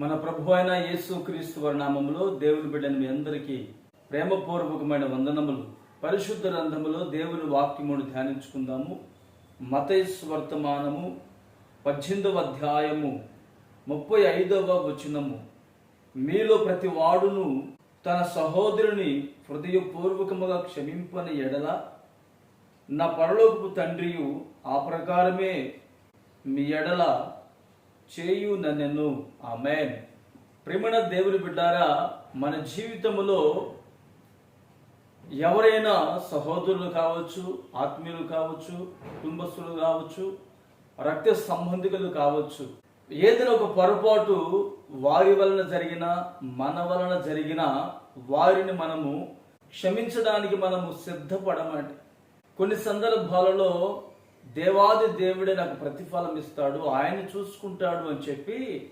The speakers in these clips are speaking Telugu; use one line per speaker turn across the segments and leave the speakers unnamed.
మన ప్రభు అయిన యేసు క్రీస్తు వర్ణామంలో దేవుని బిడ్డని మీ అందరికీ ప్రేమపూర్వకమైన వందనములు. పరిశుద్ధ గ్రంథములో దేవుని వాక్యమును ధ్యానించుకుందాము. మతైస్ వర్తమానము పద్దెనిమిదవ అధ్యాయము ముప్పై ఐదవ వచనము. మీలో ప్రతి వాడును తన సహోదరుని హృదయపూర్వకముగా క్షమింపని ఎడల నా పరలోకపు తండ్రియు ఆ ప్రకారమే మీ ఎడల చేయు నన్నెను. ఆమెన్. ప్రేమణ దేవుని బిడ్డారా మన జీవితంలో ఎవరైనా సహోదరులు కావచ్చు ఆత్మీయులు కావచ్చు కుటుంబస్తులు కావచ్చు రక్త సంబంధికులు కావచ్చు ఏదైనా ఒక పొరపాటు వారి వలన జరిగిన మన వలన జరిగిన వారిని మనము క్షమించడానికి మనము సిద్ధపడమంటే కొన్ని సందర్భాలలో దేవాది దేవుడే నాకు ప్రతిఫలం ఇస్తాడు ఆయన చూసుకుంటాడు అని చెప్పి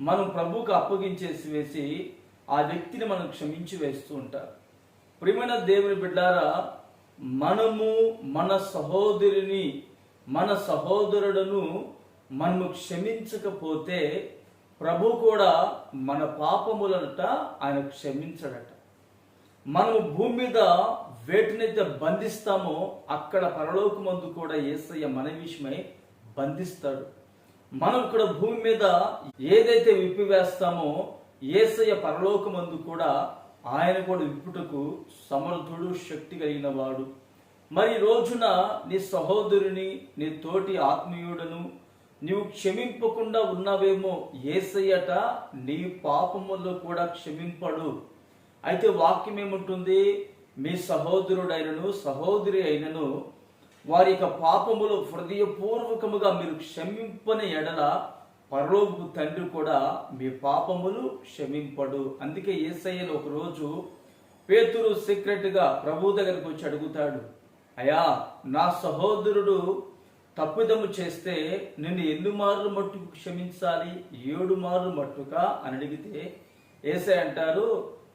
మనం ప్రభువుకు అప్పగించేసి వేసి ఆ వ్యక్తిని మనం క్షమించి వేస్తూ ఉంటారు. ప్రియమైన దేవుని బిడ్డారా మనము మన సహోదరుని మన సహోదరుడును మనము క్షమించకపోతే ప్రభు కూడా మన పాపములనట ఆయన క్షమించడట. మనము భూమి మీద వేటినైతే బంధిస్తామో అక్కడ పరలోకమందు కూడా ఏసయ్య మన విషయమై బంధిస్తాడు. మనం ఇక్కడ భూమి మీద ఏదైతే విప్పివేస్తామో ఏసయ్య పరలోకమందు కూడా ఆయన కూడా విప్పుటకు సమర్థుడు శక్తి కలిగిన వాడు. మరి రోజున నీ సహోదరుని నీ తోటి ఆత్మీయుడను నీవు క్షమింపకుండా ఉన్నావేమో ఏసయ్యట నీ పాపములో కూడా క్షమింపడు. అయితే వాక్యం ఏముంటుంది మీ సహోదరుడైనను సహోదరి అయినను వారి యొక్క పాపములు హృదయపూర్వకముగా మీరు క్షమింపని ఎడల పరలోకు తండ్రి కూడా మీ పాపములు క్షమింపడు. అందుకే ఏసయ్యను ఒకరోజు పేతురు సీక్రెట్గా ప్రభు దగ్గరకు వచ్చి అడుగుతాడు అయా నా సహోదరుడు తప్పిదము చేస్తే నిన్ను ఎన్ని మార్లు మట్టుకు క్షమించాలి? ఏడు మార్లు మట్టుక? అని అడిగితే ఏసై అంటారు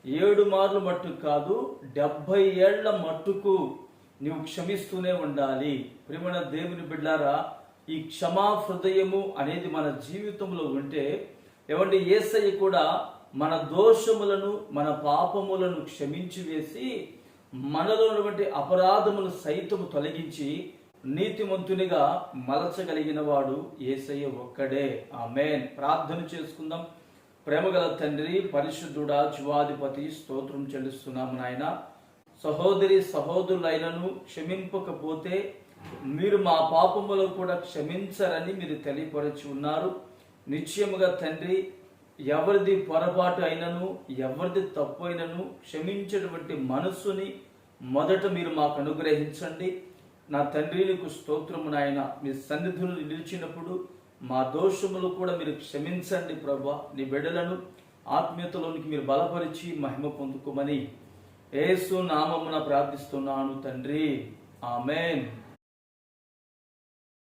ఏడు మార్లు మట్టుకు కాదు డెబ్బై ఏళ్ళ మట్టుకు నువ్వు క్షమిస్తూనే ఉండాలి. ప్రేమణ దేవుని బిడ్డారా ఈ క్షమా హృదయము అనేది మన జీవితంలో ఉంటే ఏమంటే ఏసయ్య కూడా మన దోషములను మన పాపములను క్షమించి వేసి మనలో ఉన్నటువంటి అపరాధములు సైతము తొలగించి నీతిమంతునిగా మలచగలిగిన వాడు ఏసయ్య ఒక్కడే. ఆ మేన్ ప్రార్థన చేసుకుందాం. ప్రేమగల తండ్రి పరిశుద్ధుడా శివాధిపతి స్తోత్రం చెల్లిస్తున్నాము నాయన. సహోదరి సహోదరులైనను క్షమింపకపోతే మీరు మా పాపములను కూడా క్షమించరని మీరు తెలియపరచి ఉన్నారు. నిశ్చయముగా తండ్రి ఎవరిది పొరపాటు అయినను ఎవరిది తప్పు అయినను క్షమించేటువంటి మనస్సుని మొదట మీరు మాకు అనుగ్రహించండి. నా తండ్రి నీకు స్తోత్రము నాయన. మీ సన్నిధులు నిలిచినప్పుడు మా దోషములు కూడా మీరు క్షమించండి ప్రభా. నీ బిడ్డలను ఆత్మీయతలోనికి మీరు బలపరిచి మహిమ పొందుకోమని ఏసు నామమున ప్రార్థిస్తున్నాను తండ్రి. ఆమెన్.